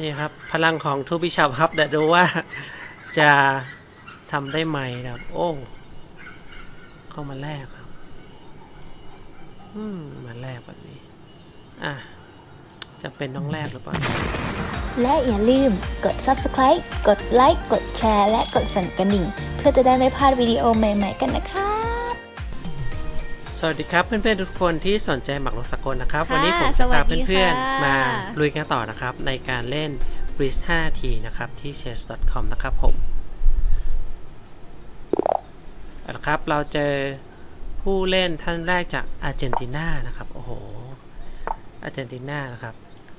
นี่ครับ พลังของทูบิช p ครับแต่ดูว่าจะทำได้ไหมนะครับ โอ้เข้ามาแลกครับ อืมมาแลกแบบนี้ อะจะเป็นต้องแลกหรือเปล่า และอย่าลืมกด subscribe กดไลค์กดแชร์ และกดสั่นกระดิ่ง เพื่อจะได้ไม่พลาดวิดีโอใหม่ ๆ กันนะคะ สวัสดีครับเพื่อนๆทุกคนที่สนใจหมักรถสกลนะครับค่ะวันนี้ผมสจะวัพาสดีเพื่อนค่ะๆมาลุยกันต่อนะครับ ในการเล่น b r i z 5 t นะครับที่ chess.com นะครับผมเอาละครับเราเจอผู้เล่นท่านแรกจากอาร์เจนตินานะครับ โอ้โหอาร์เจนตินานะครับ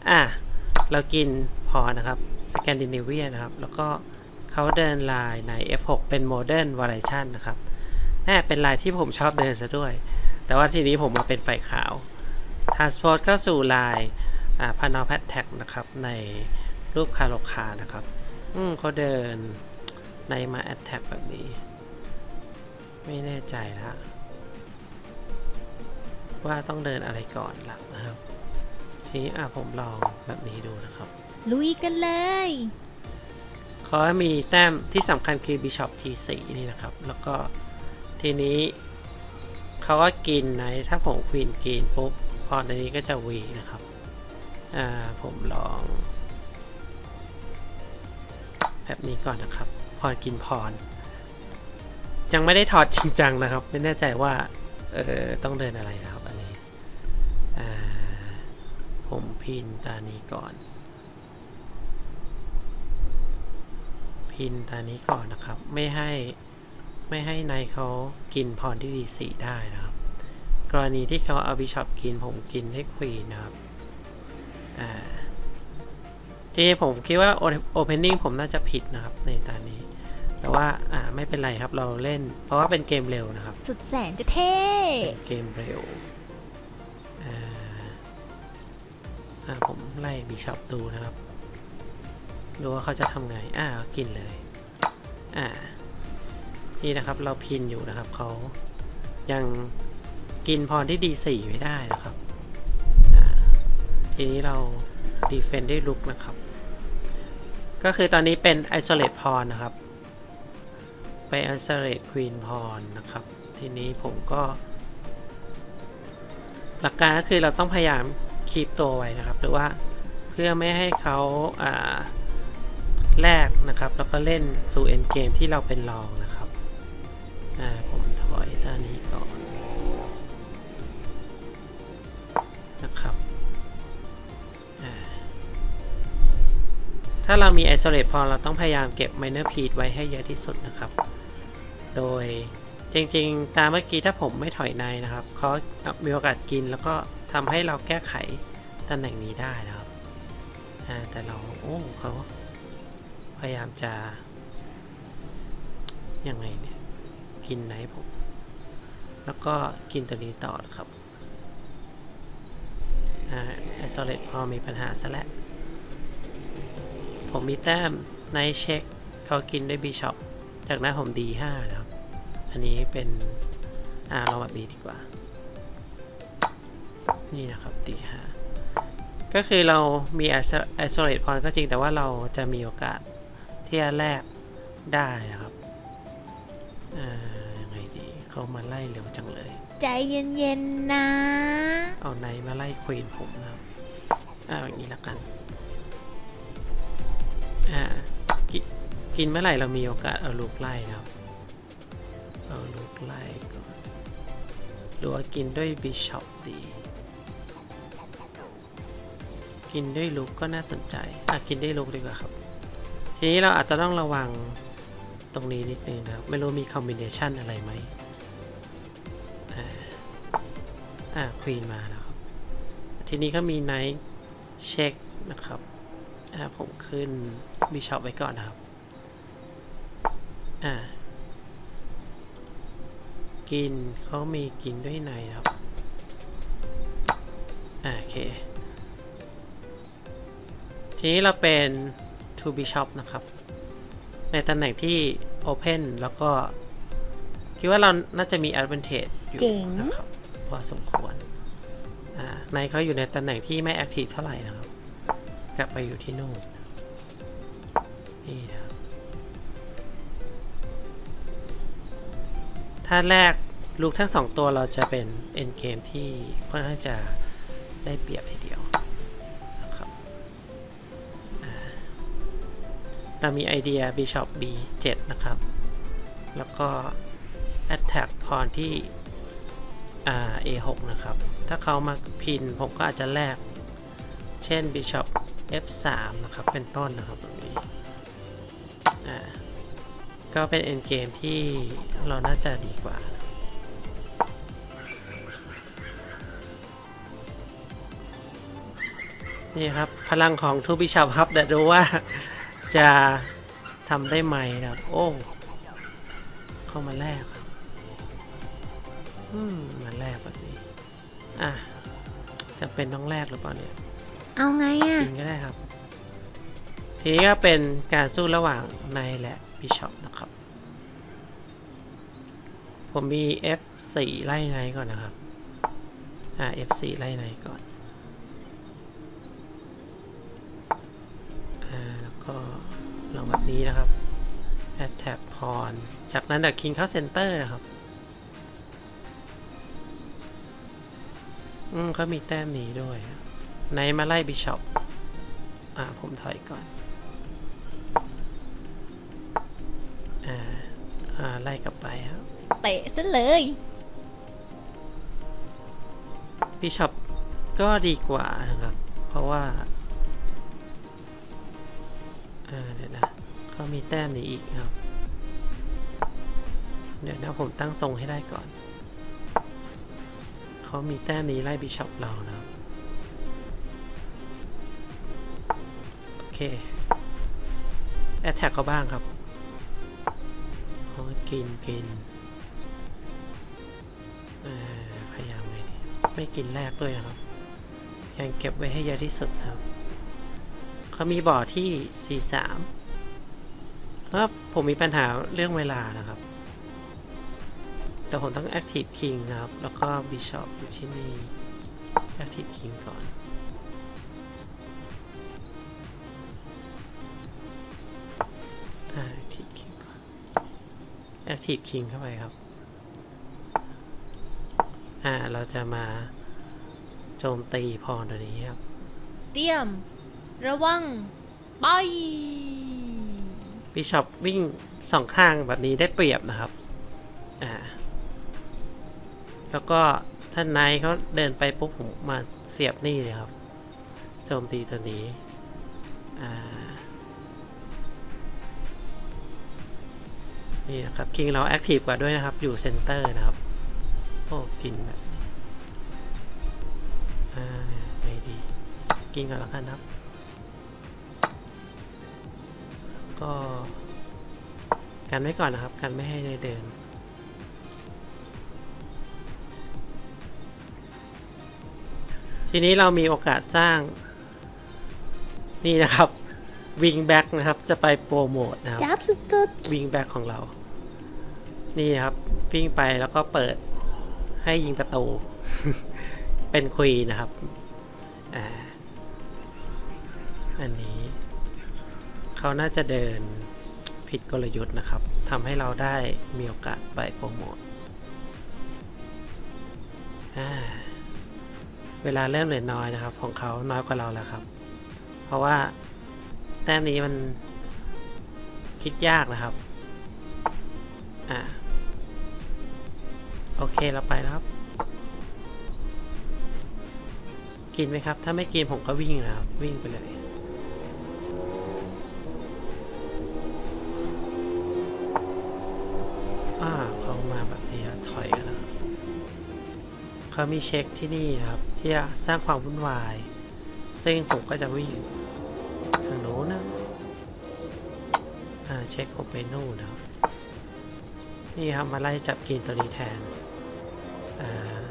อะเรากินพอนะครับสแกนดิเนเวียนะครับ แล้วก็เขาเดินลายใน F6 เป็นโมเดิร์นวาริชันนะครับแน่เป็นลายที่ผมชอบเดินซะด้วย แต่ว่าทีนี้ผมมาเป็นไฟขาว Transport เข้าสู่ลายพานอแพทแท็กนะครับ ในรูปคาโลคานะครับ อืมเขาเดินในมาแอ t แท็กแบบนี้ ไม่แน่ใจนะว่าต้องเดินอะไรก่อนหลังนะครับ ทีนี้อะผมลองแบบนี้ดูนะครับ ลุยกันเลยเขามีแต้มที่สำคัญคือ Bishop T4 นี่นะครับ แล้วก็ทีนี้ เขาก็กินในถ้าผมควีนกินปุ๊บพรในนี้ก็จะวีนะครับอ่าผมลอง แบบนี้ก่อนนะครับพรกินพร ยังไม่ได้ถอดจริงจังนะครับ ไม่แน่ใจว่าเออต้องเดินอะไรนะครับอันนี้อ่าผมพินตานี้ก่อน พินตานี้ก่อนนะครับ ไม่ให้ ไม่ให้นายเขากินพรที่ดีสีได้นะครับ กรณีที่เขาเอาบิชอปกินผมกินให้ควีนนะครับอ่าทีนี้ผมคิดว่าโอเพนนิ่งผมน่าจะผิดนะครับในตอนนี้ แต่ว่าอ่าไม่เป็นไรครับเราเล่น เพราะว่าเป็นเกมเร็วนะครับ สุดแสนจะเท่เป็นเกมเร็วอ่าอ่าผมไล่บิชอปดูนะครับดูว่าเขาจะทำไงอ่ากินเลยอ่า นี่นะครับเราพินอยู่นะครับเขายังกินพรที่ดีสี่ไม่ได้นะครับ ทีนี้เราดีเฟนได้ลุกนะครับ ก็คือตอนนี้เป็น isolate พรนะครับ ไป isolate queen พรนะครับ ทีนี้ผมก็ หลักการก็คือเราต้องพยายามคีปตัวไว้นะครับ หรือว่าเพื่อไม่ให้เขาาแลกนะครับ แล้วก็เล่นสู่เอ็นเกมที่เราเป็นรองนะ อ่าผมถอยด้านนี้ก่อนนะครับถ้าเรามี isolate พอเราต้องพยายามเก็บ minor p ไว้ให้เยอะที่สุดนะครับ โดยจริงๆ ตามเมื่อกี้ถ้าผมไม่ถอยในนะครับเขามีโอกาสกินแล้วก็ทำให้เราแก้ไขตำแหน่งนี้ได้นะครับแต่เราโอ้เขาพยายามจะยังไงเนี่ย กินไหนผม แล้วก็กินตัวนี้ต่อครับอ่าไอโซเลตพอมีปัญหาซะแล้ว ผมมีแต้มในเช็คเขากินด้วยบีช็อปจากนั้นผมดีห้านะครับ อันนี้เป็นอ่าเราแบบนี้ดีกว่า นี่นะครับตีห้าก็คือเรามี isolate point ก็จริงแต่ว่าเราจะมีโอกาสที่จะแลกได้นะครับ อ่ายังไงดีเขามาไล่เร็วจังเลย ใจเย็นๆนะ เอาไนท์มาไล่ควีนผมนะครับอ่าอย่างนี้ละกันอ่ากิกินเมื่อไหร่เรามีโอกาสเอาลูกไล่นะครับ เอาลูกไล่ก่อนหรือว่ากินด้วยบิชอปดี กินด้วยลูกก็น่าสนใจอะกินด้วยลูกดีกว่าครับ ทีนี้เราอาจจะต้องระวัง ตรงนี้นิดนึงนะครับ ไม่รู้มีคอมบิเนชันอะไรไหมอ่าอ่าควีนมาแล้วครับ ทีนี้ก็มีไนท์เช็คนะครับอ่าผมขึ้นบิชอปไว้ก่อนนะครับ อ่า กินเขามีกินด้วยในครับ อ่าโอเค ทีนี้เราเป็น to bishop นะครับ ในตำแหน่งที่ open แล้วก็ คิดว่าเราน่าจะมี advantage อยู่เจ๋ง นะครับ พอสมควรอ่าในเขาอยู่ในตำแหน่งที่ไม่ active เท่าไหร่นะครับ กลับไปอยู่ที่นู่นนี่นะครับถ้าแรกลูกทั้งสองตัวเราจะเป็นเอ็นเกมที่ค่อนข้างจะได้เปรียบทีเดียว เรามีไอเดีย Bishop B7 นะครับ แล้วก็ Attack พรที่ A6 นะครับ ถ้าเขามาพินผมก็อาจจะแลก เช่น Bishop F3 นะครับ เป็นต้นนะครับตรงนี้ อ่า ก็เป็น end game ที่เราน่าจะดีกว่านี่ครับ พลังของทูบิช p ครับแต่ดูว่า จะทำได้ไหมนะครับ โอ้ เข้ามาแลกครับอืมมาแลกแบบนี้ อะจะเป็นต้องแลกหรือเปล่าเนี่ยเอาไงอะจริงก็ได้ครับ ทีนี้ก็เป็นการสู้ระหว่างในายและบิชอปนะครับ ผมมี F4 ไล่ในายก่อนนะครับ อ่า F4 ไล่ในายก่อน ก็ลองแบบนี้นะครับ Attack พรจากนั้นดักคิงเข้าเซนเตอร์นะครับ อืมเขามีแต้มหนีด้วยไนท์มาไล่บิชอปอ่า ผมถอยก่อน อ่า อ่า ไล่กลับไปครับ เตะซะเลยบิชอปก็ดีกว่านะครับ เพราะว่า อ่าเดี๋ยวนะเขามีแต้มนี้อีกครับ เดี๋ยวนะผมตั้งทรงให้ได้ก่อน เขามีแต้มนี้ไล่บิชอปเรานะครับ โอเค แอตแทกเขาบ้างครับกินกินพยายามเลยไม่กินแรกด้วยนะครับยังเก็บไว้ให้เยอะที่สุดครับ เขามีบ่อที่ 43เพราะผมมีปัญหาเรื่องเวลานะครับ แต่ผมต้อง Active King นะครับ แล้วก็ Bishop อยู่ที่นี่ Active King ก่อนอ่า Active King ก่อน Active King เข้าไปครับ อ่า เราจะมาโจมตีพรตัวนี้ครับ เตรียม ระวังไปบิชอปวิ่งสองข้างแบบนี้ได้เปรียบนะครับอ่าแล้วก็ท่านไนท์เขาเดินไปปุ๊บผมมาเสียบนี่เลยครับโจมตีตัวนี้อ่านี่นะครับคิงเราแอคทีฟกว่าด้วยนะครับ อยู่เซนเตอร์นะครับโอ้กินแบบอ่าไม่ดี กินก่อนแล้วกันครับ ก็กันไว้ก่อนนะครับ กันไม่ให้ได้เดินทีนี้เรามีโอกาสสร้าง นี่นะครับวิงแบ็กนะครับ จะไปโปรโมทนะครับจับสุดวิงแบ็กของเรา นี่นะครับวิ่งไปแล้วก็เปิดให้ยิงประตู เป็นควีนนะครับอ่าอันนี้ เขาน่าจะเดินผิดกลยุทธ์นะครับทำให้เราได้มีโอกาสไปโปรโมทอ่าเวลาเริ่มเหลือน้อยนะครับ ของเขาน้อยกว่าเราแล้วครับ เพราะว่าแต้มนี้มันคิดยากนะครับ อ่าโอเคเราไปแล้วครับ กินไหมครับ ถ้าไม่กินผมก็วิ่งนะครับ วิ่งไปเลย เขามีเช็คที่นี่นะครับ ที่จะสร้างความวุ่นวาย ซึ่งผมก็จะวิ่งทางโน้นนะอ่าเช็คผมไปนู่นนะครับ นี่ครับมาไล่จับกินตัวนี้แทนอ่า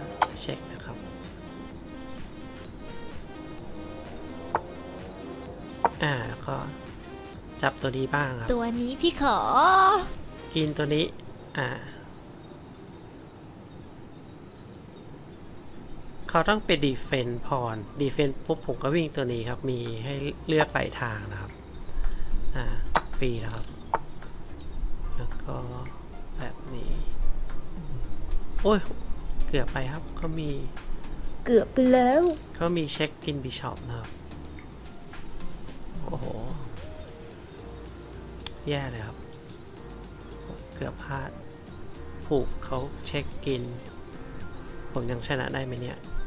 เช็คนะครับอ่าแล้วก็จับตัวนี้บ้างครับๆตัวนี้พี่ขอ กินตัวนี้ อ่า เขาต้องเป็นดีเฟนพรดีเฟนปุ๊บผมก็วิ่งตัวนี้ครับ มีให้เลือกหลายทางนะครับ อ่า ฟรีนะครับ แล้วก็แบบนี้ โอ้ย เกือบไปครับเขามี เกือบไปแล้ว เขามีเช็คกินบิชอปนะครับ โอ้โห แย่เลยครับ เกือบพลาด ผูกเขาเช็คกิน ผมยังชนะได้ไหมเนี่ยเ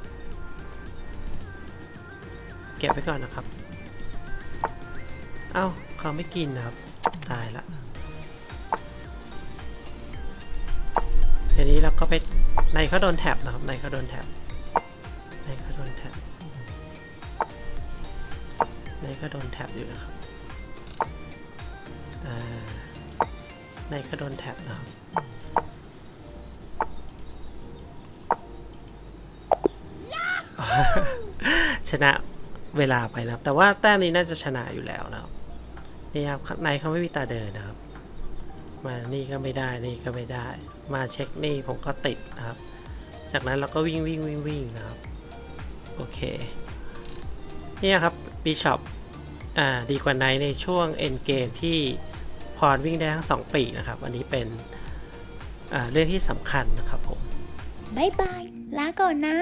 ก็บไว้ก่อนนะครับ เอ้าเขาไม่กินนะครับ ตายละทีนี้เราก็ไปในเขาโดนแท็บนะครับในเขาโดนแท็บในเขาโดนแท็บในเขาโดนแท็บอยู่นะครับอ่าในเขาโดนแท็บนะครับชนะ เวลาไปนะครับ แต่ว่าแต้มนี้น่าจะชนะอยู่แล้วนะครับนี่ครับในเขาไม่มีตาเดินนะครับ มานี่ก็ไม่ได้นี่ก็ไม่ได้ มาเช็คนี่ผมก็ติดนะครับ จากนั้นเราก็วิ่งวิ่งวิ่งวิ่งนะครับโอเคนี่ครับบีชอปอ่าดีกว่าไนท์ในช่วงเอ็นเกมที่พรวิ่งได้ทั้งสองปีนะครับ อันนี้เป็นอ่าเรื่องที่สำคัญนะครับผมบายบายลาก่อนนะ